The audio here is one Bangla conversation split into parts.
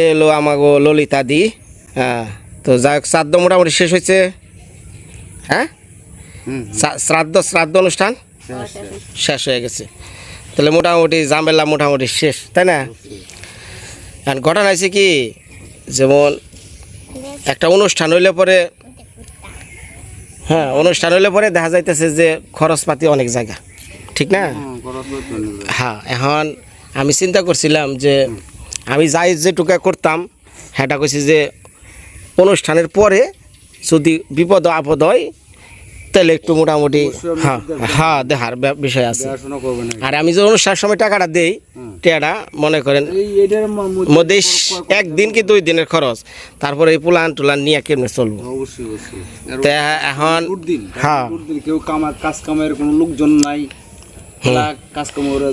এ হলো আমাগো ললিতা দি। হ্যাঁ তো যাই হোক শ্রাদ্ধ মোটামুটি শেষ হয়েছে। হ্যাঁ? শ্রাদ্ধ শ্রাদ্ধ অনুষ্ঠান? শেষ হয়ে গেছে। তাহলে মোটামুটি ঝামেলা মোটামুটি শেষ তাই না? আর ঘটনা হয়েছে কি যেমন একটা অনুষ্ঠান হইলে পরে হ্যাঁ অনুষ্ঠান হইলে পরে দেখা যাইতেছে যে খরচপাতি অনেক জায়গা ঠিক না? হ্যাঁ এখন আমি চিন্তা করছিলাম যে আমি যাই যে যেটুকা করতাম সেটা কইছি যে অনুষ্ঠানের পরে যদি বিপদ আপদ হয় তাহলে একটু মোটামুটি হ্যাঁ হ্যাঁ ব্যাপ- বিষয় আছে। আর আমি যে অনুষ্ঠানের সময় টাকাটা দেই টাকাটা মনে করেন মধ্যে একদিন কি দুই দিনের খরচ। তারপরে এই পুলান টুলান নিয়ে কেমনে চলবো? তা এখন হ্যাঁ। কেউ কামা কাজ কামের কোনো লোকজন নাই। কাজ কাম ওরা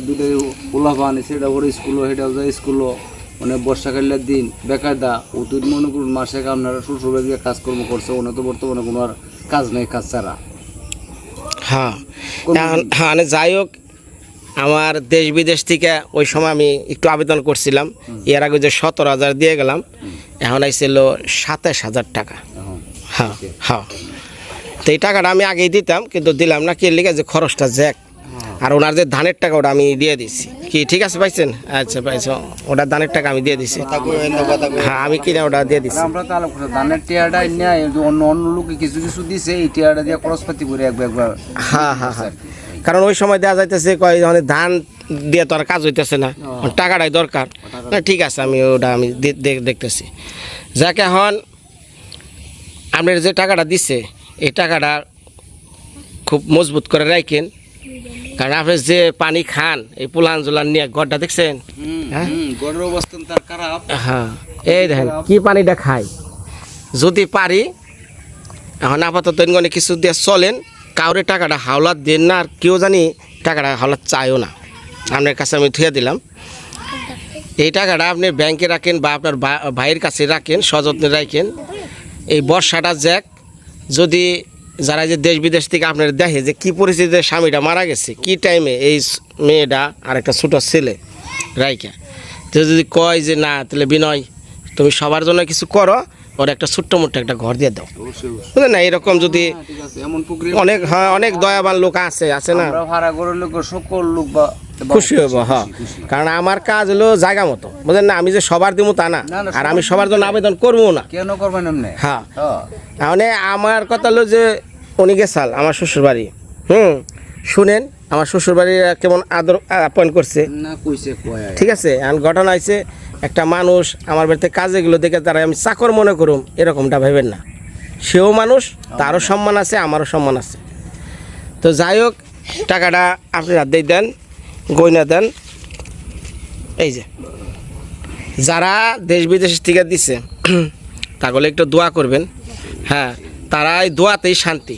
সেটা ওর স্কুলও সেটা যায় স্কুলও। মানে বর্ষাকালের দিন বেকায়দা তুই মনে করুন মাসে আপনারা শ্বশুর বাড়ি দিয়ে কাজকর্ম করছে ওনা তো বর্তমানে কোনো আর কাজ নেই কাজ ছাড়া। হ্যাঁ এখন হ্যাঁ মানে যাই হোক আমার দেশ বিদেশ থেকে ওই সময় আমি একটু আবেদন করছিলাম। এর আগে যে সতেরো হাজার দিয়ে গেলাম এখন আইছিল সাতাশ হাজার টাকা। হ্যাঁ হ্যাঁ। তো এই টাকাটা আমি আগেই দিতাম কিন্তু দিলাম না কি লিখে যে খরচটা জ্যাক আর ওনার যে ধানের টাকা ওটা আমি দিয়ে দিচ্ছি কি ঠিক আছে পাইছেন? আচ্ছা পাইছেন ওটা ধানের টাকা আমি দিয়ে দিচ্ছি হ্যাঁ আমি কিনা ওটা দিয়ে দিচ্ছি আমরা তো আলোক ধানের টিয়াটা নেয় অন্য অন্য লোকে কিছু কিছু দিছে এই টিয়াটা দিয়ে খরচপাতি করে একবার একবার হ্যাঁ হ্যাঁ হ্যাঁ। কারণ ওই সময় দেওয়া যাইতেছে কয় মানে ধান দিয়ে তো আর কাজ হইতেছে না। টাকাটাই দরকার। না ঠিক আছে আমি ওটা আমি দেখতেছি। যাকে হন আপনার যে টাকাটা দিছে এই টাকাটা খুব মজবুত করে রাখেন কারণ আপনি যে পানি খান এই পুলান জুলান নিয়ে ঘরটা দেখছেন? হ্যাঁ? গড়ের অবস্থান তার খারাপ। হ্যাঁ। এই দেখেন কি পানিটা খাই যদি পারি এখন আপাতত এনগনে কিছু দিয়ে চলেন কাউরে টাকাটা হাওলাত দেন না আর কেউ জানি টাকাটা হাওলাত চায়ও না। আপনার কাছে আমি থুয়ে দিলাম। এই টাকাটা আপনি ব্যাংকে রাখেন বা আপনার ভাইয়ের কাছে রাখেন সযত্নে রাখেন। এই বর্ষাটা জ্যাক যদি যারা যে দেশ বিদেশ থেকে আপনার দেখে যে কী পরিস্থিতিতে স্বামীটা মারা গেছে কি টাইমে এই মেয়েটা আর একটা ছোটো ছেলে রাইকা তো যদি কয় যে না তাহলে বিনয় তুমি সবার জন্য কিছু করো ওর একটা ছোট্ট মোট্ট একটা ঘর দিয়ে দাও। অবশ্যই না? এরকম যদি হ্যাঁ, পুকুরে অনেক হ্যাঁ অনেক দয়াবান লোক আছে আছে না? ভাড়া করে লোক সকল লোক বা খুশি হব হ্যাঁ। কারণ আমার কাজ হলো জায়গা মতো বুঝলেন না? আমি যে সবার দিব তা না আর আমি সবার জন্য আবেদন করব না। কেন করবেন হ্যাঁ। মানে আমার কথা হলো যে উনি গেছাল আমার শ্বশুর বাড়ি হুম শুনেন আমার শ্বশুর বাড়ি কেমন আদর আপ্যায়ন করছে। ঠিক আছে এখন ঘটনা হয়েছে একটা মানুষ আমার বাড়িতে কাজেগুলো দেখে তারা আমি চাকর মনে করুম এরকমটা ভেবেন না। সেও মানুষ তারও সম্মান আছে আমারও সম্মান আছে। তো যাই হোক টাকাটা আপনারা দিয়ে দেন গয়না দেন। এই যে, যারা দেশ বিদেশ থেকে দিছে তাহলে একটু দোয়া করবেন। হ্যাঁ তারা এই দোয়াতেই শান্তি।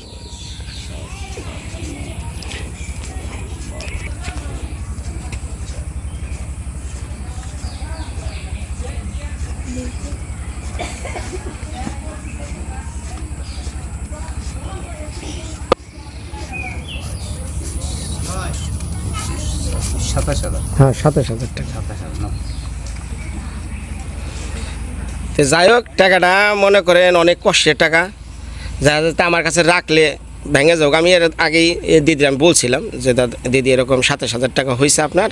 হ্যাঁ সাতাশ হাজার টাকা। তো যাই হোক, টাকাটা মনে করেন অনেক কষ্টের টাকা। যা আমার কাছে রাখলে ভেঙে যাওক আমি এর আগেই এ দিদি আমি বলছিলাম যে, দাদা, দিদি, এরকম সাতাশ হাজার টাকা হয়েছে আপনার,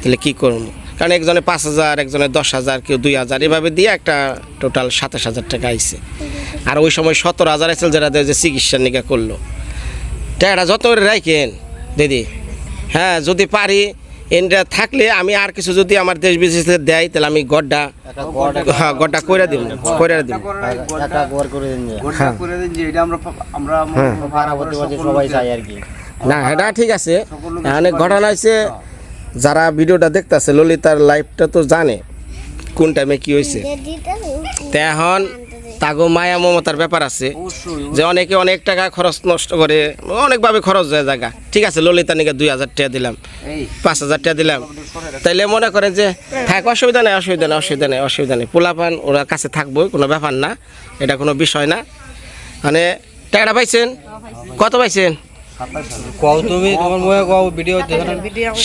তাহলে কী করব কারণ একজনে পাঁচ হাজার, একজনে দশ হাজার, কেউ দুই হাজার, এভাবে দিয়ে একটা টোটাল সাতাশ হাজার টাকা আইছে। আর ওই সময় সতেরো হাজার যেটা দেয় যে চিকিৎসা নিকা করল। টাকাটা যত রাখেন দিদি। হ্যাঁ যদি পারি এনটা থাকলে আমি আর কিছু যদি আমার দেশ বিদেশে দেয় তাহলে আমি গড্ডা হ্যাঁ গড্ডা করে দিব করে দিব। একটা ঘর করে দিন যে। করে দিন যে এটা আমরা আমরা হ্যাঁ। ভাড়া করতে পারছি সবাই চাই আর কি। না এটা ঠিক আছে। অনেক ঘটনা হয়েছে যারা ভিডিওটা দেখতেছে ললিতার লাইফটা তো জানে কোন টাইমে কি হয়েছে। তা এখন তাগো মায়া মমতার ব্যাপার আছে। যে অনেকে অনেক টাকা খরচ নষ্ট করে অনেকভাবে খরচ যায় জায়গা ঠিক আছে ললিতা নিকে দুই হাজার টাকা দিলাম পাঁচ হাজার টাকা দিলাম। তাইলে মনে করেন যে থাক অসুবিধা নেই অসুবিধা নেই অসুবিধা নেই অসুবিধা নেই। পোলাপান ওরা কাছে থাকব কোনো ব্যাপার না এটা কোনো বিষয় না। মানে টাকাটা পাইছেন? কত পাইছেন?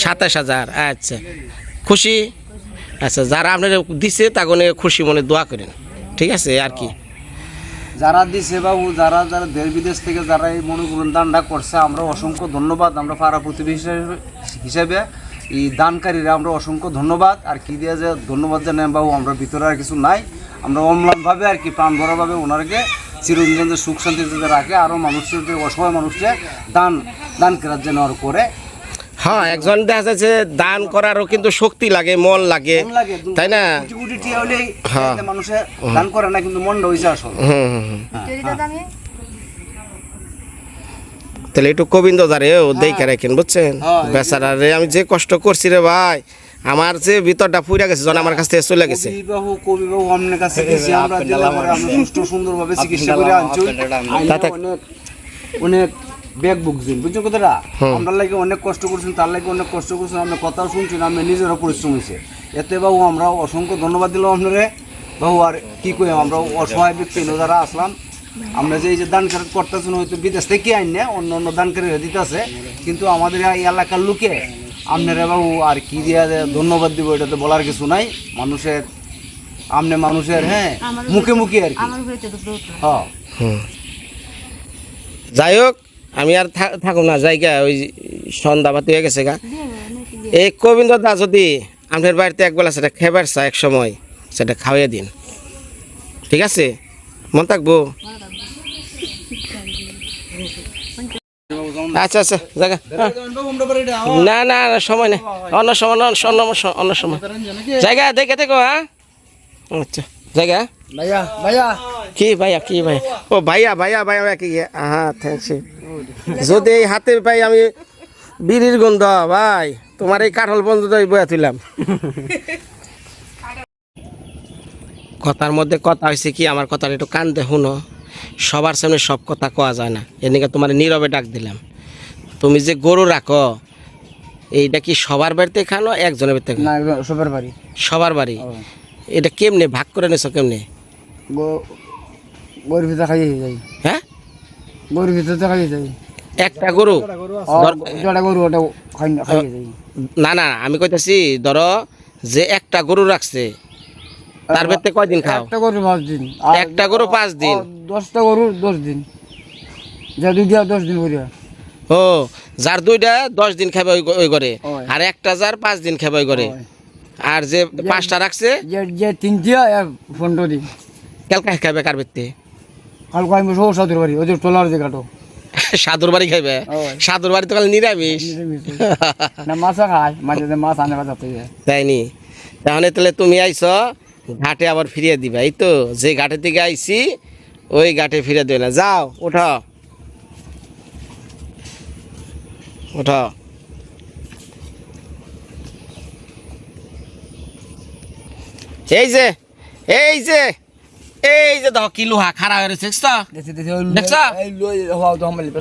সাতাশ হাজার আচ্ছা। খুশি? আচ্ছা যারা আপনার দিছে তাকে খুশি মনে দোয়া করেন। ঠিক আছে আর কি? যারা দিছে বাবু, যারা যারা দেশ বিদেশ থেকে যারা এই মনে করুন দানটা করছে, আমরা অসংখ্য ধন্যবাদ। আমরা পাড়া প্রতিবেশী হিসেবে- এই দানকারীরা আমরা অসংখ্য ধন্যবাদ। আর কি দিয়ে যে ধন্যবাদ জানাই বাবু, আমরা ভিতরে আর কিছু নাই। আমরা অম্লানভাবে আর কি, প্রাণ ভরাভাবে ওনারকে চিরঞ্জন সুখ শান্তিতে রাখে আরও মানুষের যে অসহায় মানুষকে দান দান করার জন্য আর করে। হ্যাঁ একজন দেখা যাচ্ছে দান করারও কিন্তু শক্তি লাগে মন লাগে। তাই না? হ্যাঁ। মানুষে দান করে না কিন্তু তাহলে একটু গোবিন্দ দারে ও দেখে রাখেন বুঝছেন? বেচারা রে আমি যে কষ্ট করছি রে ভাই আমার যে ভিতরটা ফুইরা গেছে জন আমার কাছ থেকে চলে গেছে। অনেক ব্যাগ বুকছেন বুঝছ কথাটা? আমরা লাগে অনেক কষ্ট করছেন তার লাগে অনেক কষ্ট করছেন আমরা কথাও শুনছেন আমরা নিজেরও পরিশ্রম হয়েছে। এতে বাবু আমরা অসংখ্য ধন্যবাদ দিলাম আপনারে। বাবু আর কি কই আমরা অসহায় ব্যক্তি যারা আসলাম আমরা যে এই যে দান করতেছেন হয়তো বিদেশ থেকে আইন না অন্য অন্য দানকারী দিতেছে কিন্তু আমাদের এই এলাকার লোকে আপনারা বাবু আর কি দিয়া ধন্যবাদ দিব এটা তো বলার কিছু নাই। মানুষের আমনে মানুষের হ্যাঁ মুখে মুখে আর কি। হ্যাঁ। যাই হোক আমি আর থাকুম না জায়গা ওই সন্ধ্যা সন্ধ্যাবাতি হয়ে গেছে গা। এই গোবিন্দ দা যদি আপনার বাড়িতে একবেলা সেটা খেবার চা এক সময় সেটা খাওয়াই দিন। ঠিক আছে? মন থাকব? আচ্ছা আচ্ছা জায়গা হ্যাঁ। না না না, সময় নেই। অন্য সময় অন্য অন্য সময় জায়গা দেখে দেখো হ্যাঁ। আচ্ছা জায়গা। ভাইয়া ভাইয়া। কি ভাইয়া কি ভাইয়া? ও ভাইয়া ভাইয়া ভাইয়া কি হ্যাঁ থ্যাংকস যদি এই হাতে পাই আমি বিড়ির গন্ধ ভাই তোমার এই কাঠল বন্ধু বয়া তুললাম। কথার মধ্যে কথা হয়েছে কি আমার কথাটা একটু কান শুনো। সবার সামনে সব কথা কওয়া যায় না। এদিকে তোমার নীরবে ডাক দিলাম। তুমি যে গরু রাখো এইটা কি সবার বাড়িতে খানো একজনের বাড়িতে? না সবার বাড়ি। সবার বাড়ি? এটা কেমনে ভাগ করে নিছো কেমনে? ভিতরে খাইয়ে যাই। হ্যাঁ? গরুর ভিতরে খাইয়ে যাই একটা গরু? ধর- গরু ওটা খাইয়ে যাই না না আমি কইতাছি ধরো যে একটা গরু রাখছে তার ভেতরে কয়দিন খাও? একটা গরু পাঁচ দিন। একটা গরু পাঁচ দিন। আর দশটা গরু দশ দিন। যা দুইটা দশ দিন করিয়া ও যার দুইটা দশ দিন খাবে ওই করে আর একটা যার পাঁচ দিন খাবে ওই করে আর যে পাঁচটা রাখছে যে যে তিনটিয়া ফোনটো দিন কেলকা খাবে কার ভেতরে? কালকে আমি সৌ সাধুর বাড়ি ওদের টোলার যে কাটো সাধুর বাড়ি খাইবে? ওই। বাড়ি তো কাল নিরামিষ। না মাছা খায় মাঝে মাঝে মাছ আনে বাজার থেকে। তাইনি? তাহলে তাহলে তুমি আইছ ঘাটে আবার ফিরিয়ে দিবা। এই তো যে ঘাটে থেকে আইছি ওই ঘাটে ফিরে দিবে না। যাও ওঠো। ওঠো। এই যে এই যে। এই যে দেখো কি লোহা খারাপ হয়ে রয়েছে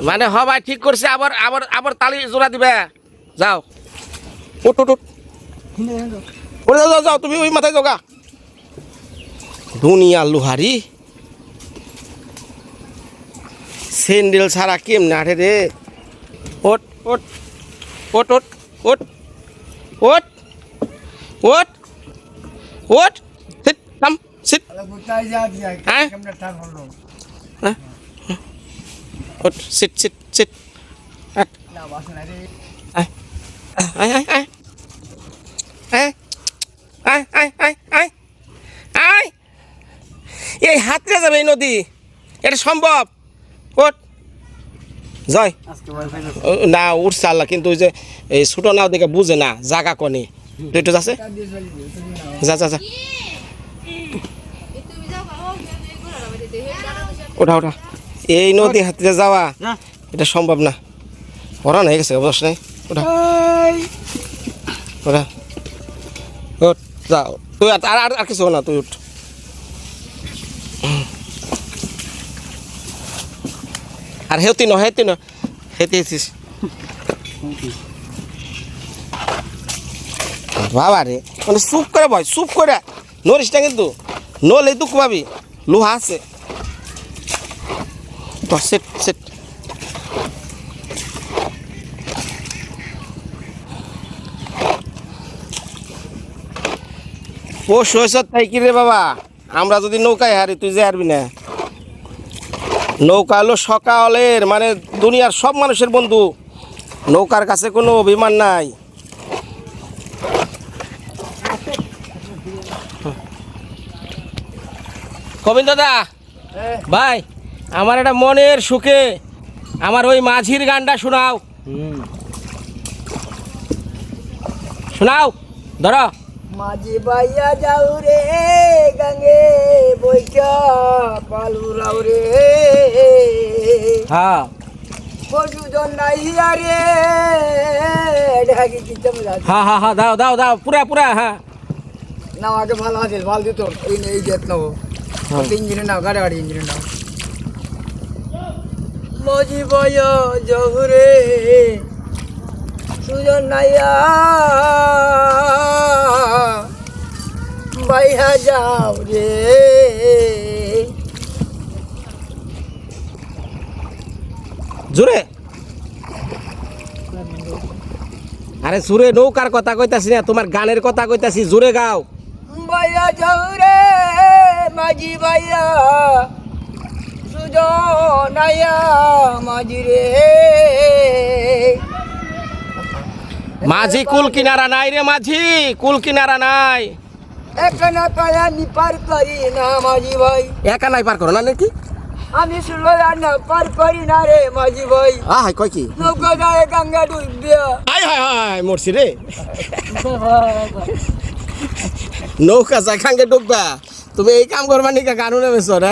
মানে হবাই ঠিক করছে আবার আবার আবার তালি জোড়া দিবে। যাও। উঠ উঠ উঠ। যাও, যাও তুমি ওই মাথায় যোগা দুনিয়া লোহারি। স্যান্ডেল ছাড়া কেমনে আঠে রে? ওট ওট ওট ওট ওট ওট ওট ওট সিট কাম সিট হ্যাঁ? হ্যাঁ? ওঠ সিট সিট সিট এই হাতরে যাবে এই নদী। এটা সম্ভব। ওঠ। জয়। না উঠছে আল্লাহ কিন্তু ওই যে এই ছোট নাও দেখে বুঝে না জাগা কনে। একটু আছে যা যা যা। ওঠা ওঠা। এই নদী হাতে যাওয়া এটা সম্ভব না। ওরা নাই গেছে অবশ্য নাই। ওঠা। ওঠ। যাও। তুই আর আর কিছু না তুই উঠ। আর হেতি ন হেতি ন। হেতি হেতিস। বাবা রে মানে চুপ করে ভয় চুপ করে। নড়িস না কিন্তু। নলে দুঃখ পাবি লোহা আছে। তো সেট সেট পশু হয়েছ তাই কি রে বাবা। আমরা যদি নৌকায় হারি তুই যে হারবি না। নৌকা হলো সকালের মানে দুনিয়ার সব মানুষের বন্ধু। নৌকার কাছে কোনো অভিমান নাই। গোবিন্দ দা ভাই। আমার একটা মনের সুখে আমার ওই মাঝির গানটা শোনাও। শোনাও ধরো। মাঝি বাইয়া যাও রে গঙ্গে বৈকা পালু রাও রে। হ্যাঁ। পশু জন নাইয়া রে ঢাকি কি চমলা হ্যাঁ হ্যাঁ হ্যাঁ দাও দাও দাও পুরা পুরা হ্যাঁ। না আগে ভালো আছে ভালো দিত এই এই জেত নেব ইঞ্জিনে নাও গাড়ি গাড়ি ইঞ্জিনে নাও। মজি বয় জহুরে। সুজন নাইয়া। বাইহা যাও রে। জোরে। আরে সুরে নৌকার কথা কইতাছি না তোমার গানের কথা কইতাছি জোরে গাও। বাইয়া যাও রে মাঝি বাইয়া সুজন নাইয়া মাঝি কুল কিনারা নাই রে মাঝি কুল কিনারা নাই। এখানে কায় আমি পার করি না মাঝি ভাই। একা নাই পার করো না নাকি? আমি শুনলো না পার করি না রে মাঝি ভাই। আ হাই কয় কি? নৌকা যায় গঙ্গা ডুবিয়া। হাই হাই হাই মরছি রে। নৌকা যায় খাঙ্গে ডুববা। তুমি এই কাম করবা নিকা গানু নেমেছ না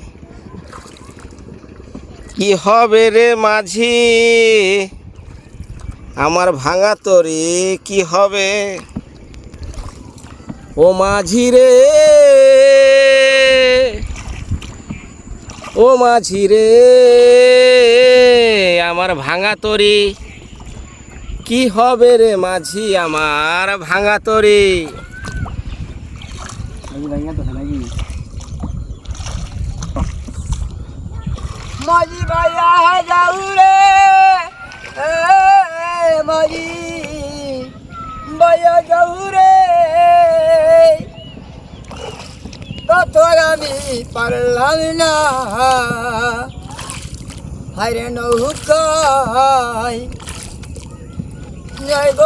কি হবে রে মাঝি? আমার ভাঙা তরি কি হবে? ও মাঝি রে, ও মাঝি রে, আমার ভাঙা তরি কি হবে রে মাঝি? আমার ভাঙা তরি। মাঝি ভাইয়া যাও রে। মাঝি ভাইয়া যাও রে। কত আমি পারলাম না। হাইরে নৌকাই যাইব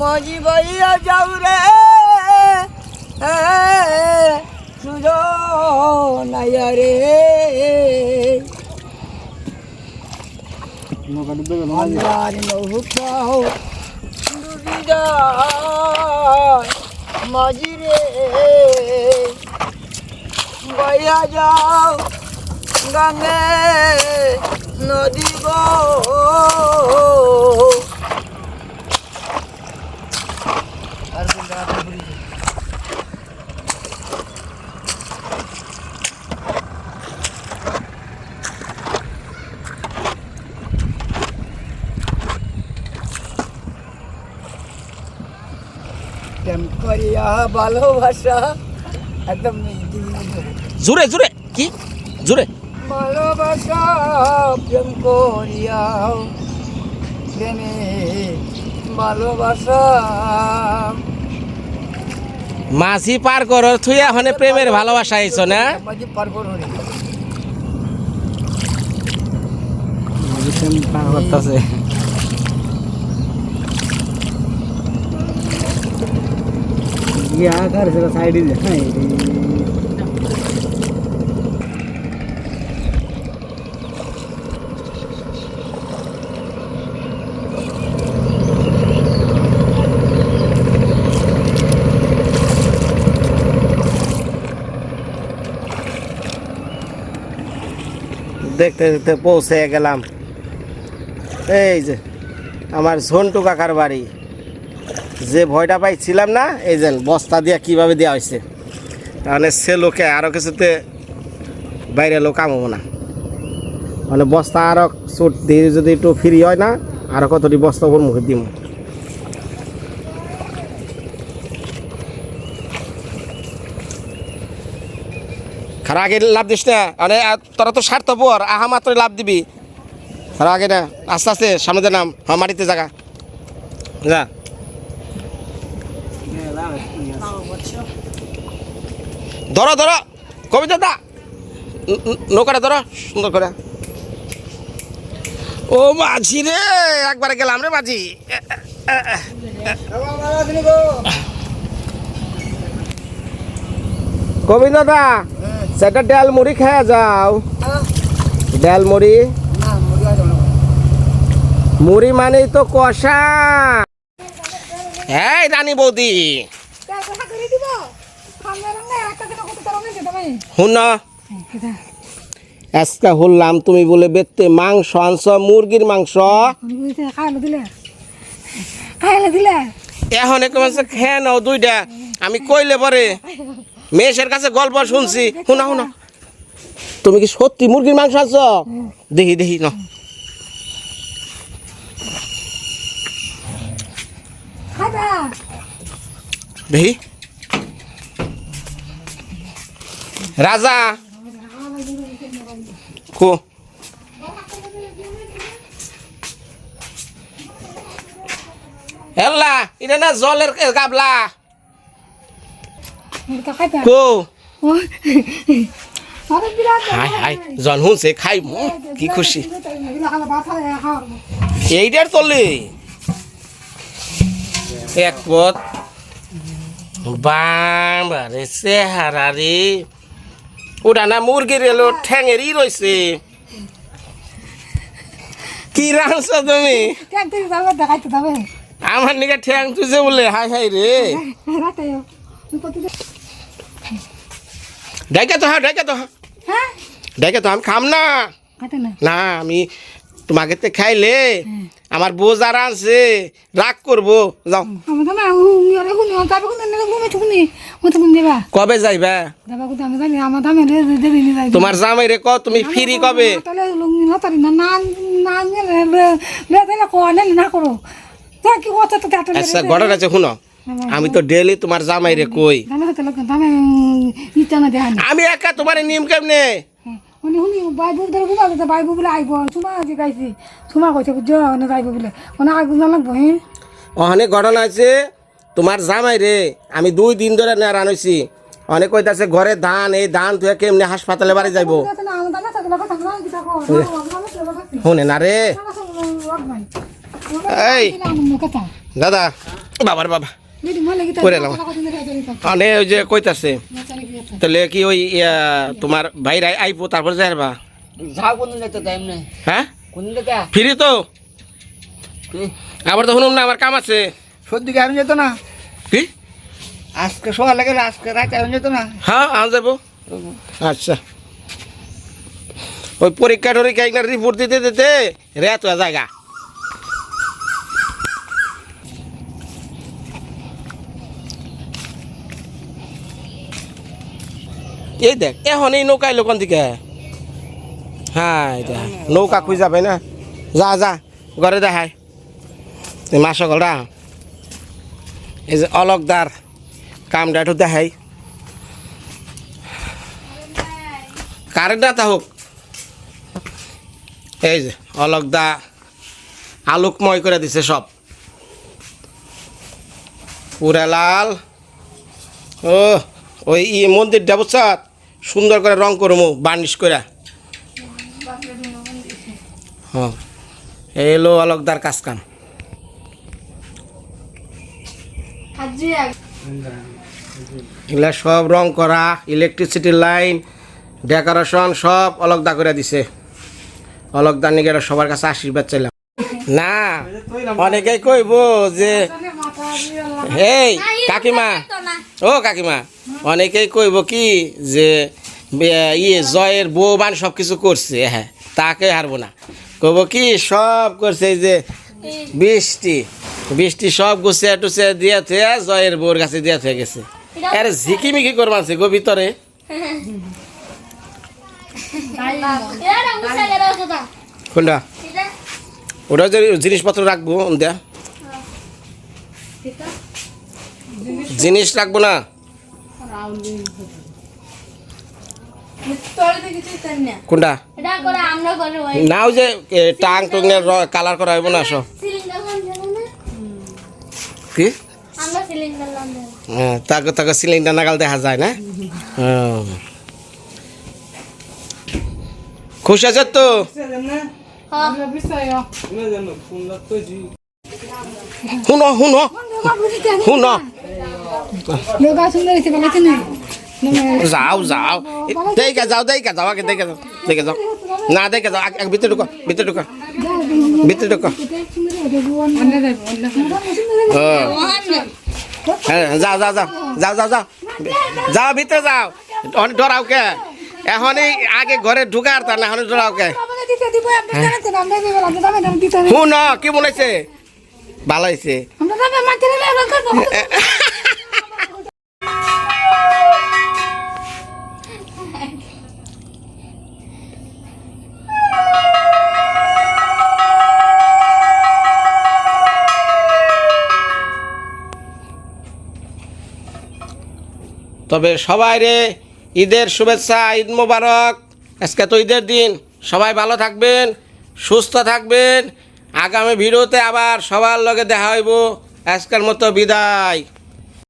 মাঝি ভাইয়া যাও রে। এ, সুজন আয়া রে। আমার নৌকাও ডুবি যায় মাঝি রে বইয়া যাও গঙ্গে নদী গো আর কোনটা আছে বলি? প্রেম করিয়া ভালোবাসা একদম জোরে জোরে। কি? জোরে। ভালোবাসা প্রেম করিয়া প্রেমে ভালোবাসা। মাঝি পার কর থুই এখন প্রেমের ভালোবাসা আইছো না? মাঝে পার করো রে দেখতে দেখতে পৌঁছে গেলাম এই যে আমার ঝন্টু কাকার বাড়ি যে ভয়টা পাইছিলাম না, এই যে বস্তা দিয়ে কীভাবে দেওয়া হয়েছে তাহলে সে লোকে আরও কিছুতে বাইরে লোক কামাবো না। মানে বস্তা আরও চোট দিয়ে যদি একটু ফ্রি হয় না আরও কতটি বস্তা ওর মুখে দিম। খারা আগে লাভ দিস না মানে তোরা তো স্বার্থপর, আহা মাত্র লাভ দিবি। খারা আগে না আস্তে আস্তে, সামনে নাম হ্যাঁ মাটিতে জায়গা যা। ধরো ধরো। কবিতা দা। নৌকাটা ধরো, সুন্দর করে। ও মাঝি রে, একবারে গেলাম রে মাঝি। গোবিন্দ দা, সেটা ডাল মুড়ি খেয়ে যাও। ডাল মুড়ি মুড়ি। মুড়ি মানেই তো কষা। এই রানী বৌদি। শুন না আজকে শুনলাম তুমি বলে বেতে মাংস আনছ, মুরগির মাংস। এখন একটু মাংস খেয়ে নাও দুইটা। আমি কইলে পরে মেয়েসের কাছে গল্প শুনছি। শুনা শুনা তুমি কি সত্যি মুরগির মাংস আনছ? দেখি দেখি না দেখি। রাজা। কো এল্লা এটা না জলের গাবলা। কো হাই হাই, জন শুনছে খাই কি খুশি। এইটার তলে। এক পথ। বাবারে চেহারা রে। ওটা না মুরগির এলো ঠ্যাঙেরই রয়েছে কি রাঁধছ তুমি? আমার নিকে ঠ্যাং তুই বলে হাই হাই রে। রাতে তো হা ডাইকা তো হ্যাঁ? ডাইকা তো আমি খাম না। না। না আমি তোমাকে তো খাইলে আমার বউ যারা আছে রাগ করব। যাও। কবে যাইবা? তোমার জামাই রে ক তুমি ফিরি কবে? তাহলে না তারি না না না নিলে লে তাহলে কো না না করো। তা কি কথা তো কাটলে আচ্ছা ঘটনা আছে শুনো। আমি তো ডেলি তোমার জামাই রে কই। আমি একা তোমার নিয়ম কেমনে? উনি শুনি বাইবু ধরে ঘুমা দিতে বাইবু বলে আইব। চুমা আজি গাইছি। চুমা কইছে বুঝছ? না যাইব বলে ওনা আইব না লাগবো হ্যাঁ ঘটনা আছে তোমার জামাই রে আমি দুই দিন ধরে নেড়ান হইছি। অনেক কইতাছে ঘরে ধান এই ধান তুই কেমনে হাসপাতালে বাড়ি যাইব? থাকো শুনে না রে। এই। দাদা বাবার বাবা। করে ওই যে কইতাছে তাহলে কি ওই তোমার ভাইরা আইবো তারপর যাইবা যাও কোন যেতে টাইম নেই হ্যাঁ? ফিরি তো? আবার তো শুনুন না আমার কাম আছে। সর্দি আমি যেত না? কি? আজকে সকাল লাগে আজকে রাতে আমি যেত না? হ্যাঁ আজ যাব। আচ্ছা। ওই পরীক্ষা টরীক্ষা রিপোর্ট দিতে দিতে রেত হয়ে জায়গা। এই দেখ এখন এই নৌকা এলো কোন দিকে। হ্যাঁ দেখ, নৌকা খুঁজে যাবে না? যা যা, ঘরে দেখায় মাস সকলরা এই যে অলকদার কামটা একটু দেখাই কারেন্ট না হোক এই যে অলকদা আলোকময় করে দিছে সব। পুরা লাল। ও, ওই ই মন্দিরটা বুঝছত সুন্দর করে রং করব বার্নিশ করে হ্যাঁ এলো অলকদার কাজ কাম এগুলা সব রং করা ইলেকট্রিসিটি লাইন ডেকোরেশন সব অলকদা করে দিছে। অলকদা নিকে সবার কাছে আশীর্বাদ চাইলাম। না অনেকেই কইব যে এই কাকিমা। ও কাকিমা অনেকেই কইব কি যে ইয়ে জয়ের বউ বান সব কিছু করছে হ্যাঁ তাকে হারবো না। কইব কি সব করছে যে বৃষ্টি বৃষ্টি সব গুছিয়ে টুছিয়ে দিয়ে থুয়ে জয়ের বোর কাছে দিয়ে থুয়ে গেছে। আরে ঝিকিমিকি করবানছে গো ভিতরে। কোনটা? ওটা যে জিনিসপত্র রাখব, দেয়া। জিনিস রাখব না? কোনটা এটা করে আমরা করে ওই না ওই যে টাং টুং কালার করা হইব না না? কি? হ্যাঁ তাকে তাকে সিলিন্ডার নাগাল দেখা যায় না? হ্যাঁ। খুশ আছে তো? শুনো শুনো। শুনো লোক সুন্দর হয়েছে বলেছে না যাও যাও। দেখে যাও দেখে যাও আগে দেখে যাও দেখে যাও। না দেখে যাও আগে- ভিতরে ঢুকো ভিতরে ঢুকো। ভিতরে ঢুকো। হ্যাঁ হ্যাঁ, যাও যাও যাও যাও যাও যাও। যাও ভিতরে যাও। অনেক ডরাও কে? এখনই আগে ঘরে ঢুকার তা না এখন ডরাও কে? শুন কি বলেছে? ভালো হয়েছে আমরা দামে মাঝে রেলে আমরা করব তবে সবাই রে, ঈদের শুভেচ্ছা, ঈদ মোবারক। আজকে তো ঈদের দিন, সবাই ভালো থাকবেন, সুস্থ থাকবেন। আগামী ভিডিওতে আবার সবার লগে দেখা হইব। আজকের মতো বিদায়।